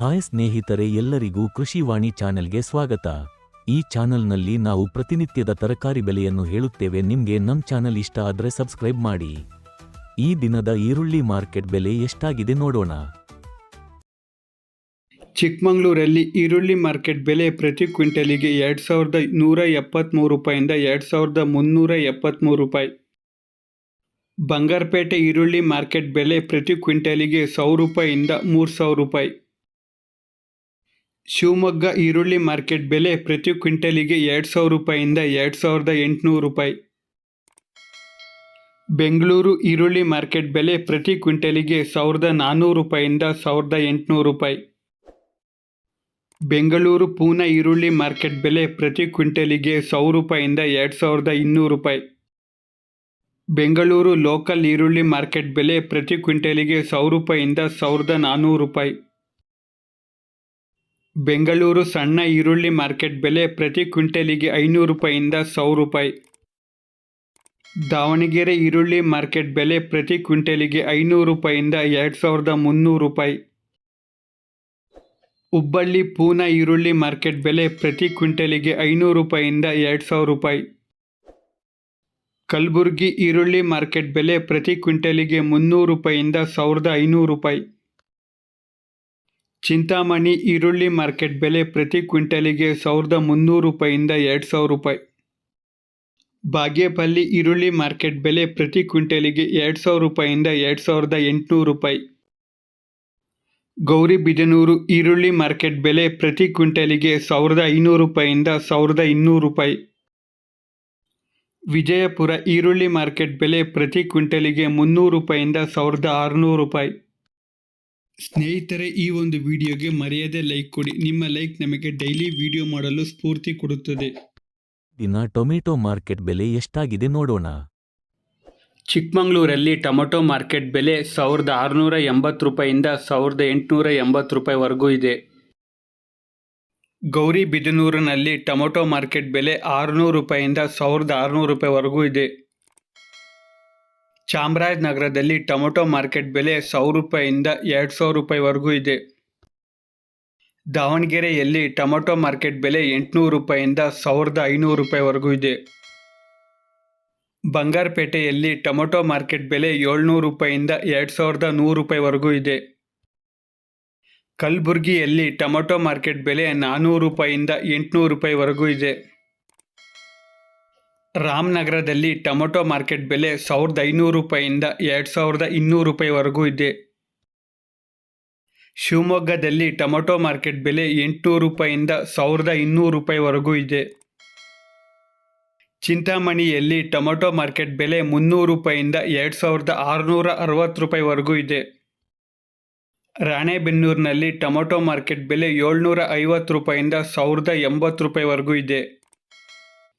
Hi ಸ್ನೇಹಿತರೆ ಎಲ್ಲರಿಗೂ ಕೃಷಿವಾಣಿ ಚಾನೆಲ್ಗೆ ಸ್ವಾಗತ. ಈ ಚಾನೆಲ್ನಲ್ಲಿ ನಾವು ಪ್ರತಿನಿತ್ಯದ ತರಕಾರಿ ಬೆಲೆಯನ್ನು ಹೇಳುತ್ತೇವೆ. ನಿಮಗೆ ನಮ್ಮ ಚಾನೆಲ್ ಇಷ್ಟ ಆದರೆ ಸಬ್ಸ್ಕ್ರೈಬ್ ಮಾಡಿ. ಈ ದಿನದ ಈರುಳ್ಳಿ ಮಾರ್ಕೆಟ್ ಬೆಲೆ ಎಷ್ಟಾಗಿದೆ ನೋಡೋಣ. ಚಿಕ್ಕಮಗಳೂರಲ್ಲಿ ಈರುಳ್ಳಿ ಮಾರ್ಕೆಟ್ ಬೆಲೆ ಪ್ರತಿ ಕ್ವಿಂಟಲಿಗೆ ಎರಡು ಸಾವಿರದ ನೂರ ಎಪ್ಪತ್ತ್ಮೂರು ರೂಪಾಯಿಂದ ಎರಡು ಸಾವಿರದ ಮುನ್ನೂರ ಎಪ್ಪತ್ತ್ಮೂರು ರೂಪಾಯಿ. ಬಂಗಾರಪೇಟೆ ಈರುಳ್ಳಿ ಮಾರ್ಕೆಟ್ ಬೆಲೆ ಪ್ರತಿ ಕ್ವಿಂಟಲಿಗೆ ಸಾವಿರ ರೂಪಾಯಿಂದ ಮೂರು ಸಾವಿರ ರೂಪಾಯಿ. ಶಿವಮೊಗ್ಗ ಈರುಳ್ಳಿ ಮಾರ್ಕೆಟ್ ಬೆಲೆ ಪ್ರತಿ ಕ್ವಿಂಟಲಿಗೆ ಎರಡು ಸಾವಿರ ರೂಪಾಯಿಂದ ಎರಡು ಸಾವಿರದ ಎಂಟುನೂರು ರೂಪಾಯಿ. ಬೆಂಗಳೂರು ಈರುಳ್ಳಿ ಮಾರ್ಕೆಟ್ ಬೆಲೆ ಪ್ರತಿ ಕ್ವಿಂಟಲಿಗೆ ಸಾವಿರದ ನಾನ್ನೂರು ರೂಪಾಯಿಂದ ಸಾವಿರದ ಎಂಟುನೂರು ರೂಪಾಯಿ. ಬೆಂಗಳೂರು ಪೂನಾ ಈರುಳ್ಳಿ ಮಾರ್ಕೆಟ್ ಬೆಲೆ ಪ್ರತಿ ಕ್ವಿಂಟಲಿಗೆ ಸಾವಿರ ರೂಪಾಯಿಂದ ಎರಡು ಸಾವಿರದ ಇನ್ನೂರು ರೂಪಾಯಿ. ಬೆಂಗಳೂರು ಲೋಕಲ್ ಈರುಳ್ಳಿ ಮಾರ್ಕೆಟ್ ಬೆಲೆ ಪ್ರತಿ ಕ್ವಿಂಟಲಿಗೆ ಸಾವಿರ ರೂಪಾಯಿಂದ ಸಾವಿರದ ನಾನ್ನೂರು ರೂಪಾಯಿ. ಬೆಂಗಳೂರು ಸಣ್ಣ ಈರುಳ್ಳಿ ಮಾರ್ಕೆಟ್ ಬೆಲೆ ಪ್ರತಿ ಕ್ವಿಂಟಲಿಗೆ ಐನೂರು ರೂಪಾಯಿಂದ ಸಾವಿರ ರೂಪಾಯಿ. ದಾವಣಗೆರೆ ಈರುಳ್ಳಿ ಮಾರ್ಕೆಟ್ ಬೆಲೆ ಪ್ರತಿ ಕ್ವಿಂಟಲಿಗೆ ಐನೂರು ರೂಪಾಯಿಂದ ಎರಡು ಸಾವಿರದ ಮುನ್ನೂರು ರೂಪಾಯಿ. ಹುಬ್ಬಳ್ಳಿ ಪೂನಾ ಈರುಳ್ಳಿ ಮಾರ್ಕೆಟ್ ಬೆಲೆ ಪ್ರತಿ ಕ್ವಿಂಟಲಿಗೆ ಐನೂರು ರೂಪಾಯಿಂದ ಎರಡು ಸಾವಿರ ರೂಪಾಯಿ. ಕಲಬುರಗಿ ಈರುಳ್ಳಿ ಮಾರ್ಕೆಟ್ ಬೆಲೆ ಪ್ರತಿ ಕ್ವಿಂಟಲಿಗೆ ಮುನ್ನೂರು ರೂಪಾಯಿಂದ ಸಾವಿರದ ಐನೂರು ರೂಪಾಯಿ. ಚಿಂತಾಮಣಿ ಈರುಳ್ಳಿ ಮಾರ್ಕೆಟ್ ಬೆಲೆ ಪ್ರತಿ ಕ್ವಿಂಟಲಿಗೆ ಸಾವಿರದ ಮುನ್ನೂರು ರೂಪಾಯಿಂದ ಎರಡು ಸಾವಿರ ರೂಪಾಯಿ. ಬಾಗೇಪಲ್ಲಿ ಈರುಳ್ಳಿ ಮಾರ್ಕೆಟ್ ಬೆಲೆ ಪ್ರತಿ ಕ್ವಿಂಟಲಿಗೆ ಎರಡು ಸಾವಿರ ರೂಪಾಯಿಂದ ಎರಡು ಸಾವಿರದ ಎಂಟುನೂರು ರೂಪಾಯಿ. ಗೌರಿಬಿದನೂರು ಈರುಳ್ಳಿ ಮಾರ್ಕೆಟ್ ಬೆಲೆ ಪ್ರತಿ ಕ್ವಿಂಟಲಿಗೆ ಸಾವಿರದ ಐನೂರು ರೂಪಾಯಿಂದ ಸಾವಿರದ ಇನ್ನೂರು ರೂಪಾಯಿ. ವಿಜಯಪುರ ಈರುಳ್ಳಿ ಮಾರ್ಕೆಟ್ ಬೆಲೆ ಪ್ರತಿ ಕ್ವಿಂಟಲಿಗೆ ಮುನ್ನೂರು ರೂಪಾಯಿಂದ ಸಾವಿರದ ಆರುನೂರು ರೂಪಾಯಿ. ಸ್ನೇಹಿತರೆ ಈ ಒಂದು ವಿಡಿಯೋಗೆ ಮರೆಯದೆ ಲೈಕ್ ಕೊಡಿ. ನಿಮ್ಮ ಲೈಕ್ ನಮಗೆ ಡೈಲಿ ವಿಡಿಯೋ ಮಾಡಲು ಸ್ಫೂರ್ತಿ ಕೊಡುತ್ತದೆ. ದಿನ ಟೊಮೆಟೊ ಮಾರ್ಕೆಟ್ ಬೆಲೆ ಎಷ್ಟಾಗಿದೆ ನೋಡೋಣ. ಚಿಕ್ಕಮಗಳೂರಲ್ಲಿ ಟೊಮೊಟೊ ಮಾರ್ಕೆಟ್ ಬೆಲೆ ಸಾವಿರದ ಆರುನೂರ ಎಂಬತ್ತು ರೂಪಾಯಿಂದ ಸಾವಿರದ ಎಂಟುನೂರ ಎಂಬತ್ತು ರೂಪಾಯಿವರೆಗೂ ಇದೆ. ಗೌರಿಬಿದನೂರಿನಲ್ಲಿ ಟೊಮೊಟೊ ಮಾರ್ಕೆಟ್ ಬೆಲೆ ಆರುನೂರು ರೂಪಾಯಿಂದ ಸಾವಿರದ ಆರುನೂರು ರೂಪಾಯಿವರೆಗೂ ಇದೆ. ಚಾಮರಾಜನಗರದಲ್ಲಿ ಟೊಮೊಟೊ ಮಾರ್ಕೆಟ್ ಬೆಲೆ ಸಾವಿರ ರೂಪಾಯಿಯಿಂದ ಎರಡು ಸಾವಿರ ರೂಪಾಯಿವರೆಗೂ ಇದೆ. ದಾವಣಗೆರೆಯಲ್ಲಿ ಟೊಮೊಟೊ ಮಾರ್ಕೆಟ್ ಬೆಲೆ ಎಂಟುನೂರು ರೂಪಾಯಿಯಿಂದ ಸಾವಿರದ ಐನೂರು ರೂಪಾಯಿವರೆಗೂ ಇದೆ. ಬಂಗಾರಪೇಟೆಯಲ್ಲಿ ಟೊಮೊಟೊ ಮಾರ್ಕೆಟ್ ಬೆಲೆ ಏಳ್ನೂರು ರೂಪಾಯಿಯಿಂದ ಎರಡು ಸಾವಿರದ ನೂರು ರೂಪಾಯಿವರೆಗೂ ಇದೆ. ಕಲಬುರಗಿಯಲ್ಲಿ ಟೊಮೊಟೊ ಮಾರ್ಕೆಟ್ ಬೆಲೆ ನಾನ್ನೂರು ರೂಪಾಯಿಯಿಂದ ಎಂಟುನೂರು ರೂಪಾಯಿವರೆಗೂ ಇದೆ. ರಾಮನಗರದಲ್ಲಿ ಟೊಮೊಟೊ ಮಾರ್ಕೆಟ್ ಬೆಲೆ ಸಾವಿರದ ಐನೂರು ರೂಪಾಯಿಂದ ಎರಡು ಸಾವಿರದ ಇನ್ನೂರು ರೂಪಾಯಿವರೆಗೂ ಇದೆ. ಶಿವಮೊಗ್ಗದಲ್ಲಿ ಟೊಮೊಟೊ ಮಾರ್ಕೆಟ್ ಬೆಲೆ ಎಂಟುನೂರು ರೂಪಾಯಿಂದ ಸಾವಿರದ ಇನ್ನೂರು ರೂಪಾಯಿವರೆಗೂ ಇದೆ. ಚಿಂತಾಮಣಿಯಲ್ಲಿ ಟೊಮೊಟೊ ಮಾರ್ಕೆಟ್ ಬೆಲೆ ಮುನ್ನೂರು ರೂಪಾಯಿಂದ ಎರಡು ಸಾವಿರದ ಆರುನೂರ ಅರವತ್ತು ರೂಪಾಯಿವರೆಗೂ ಇದೆ. ರಾಣೆಬೆನ್ನೂರಿನಲ್ಲಿ ಟೊಮೊಟೊ ಮಾರ್ಕೆಟ್ ಬೆಲೆ ಏಳ್ನೂರ ಐವತ್ತು ರೂಪಾಯಿಂದ ಸಾವಿರದ ಎಂಬತ್ತು ರೂಪಾಯಿವರೆಗೂ ಇದೆ.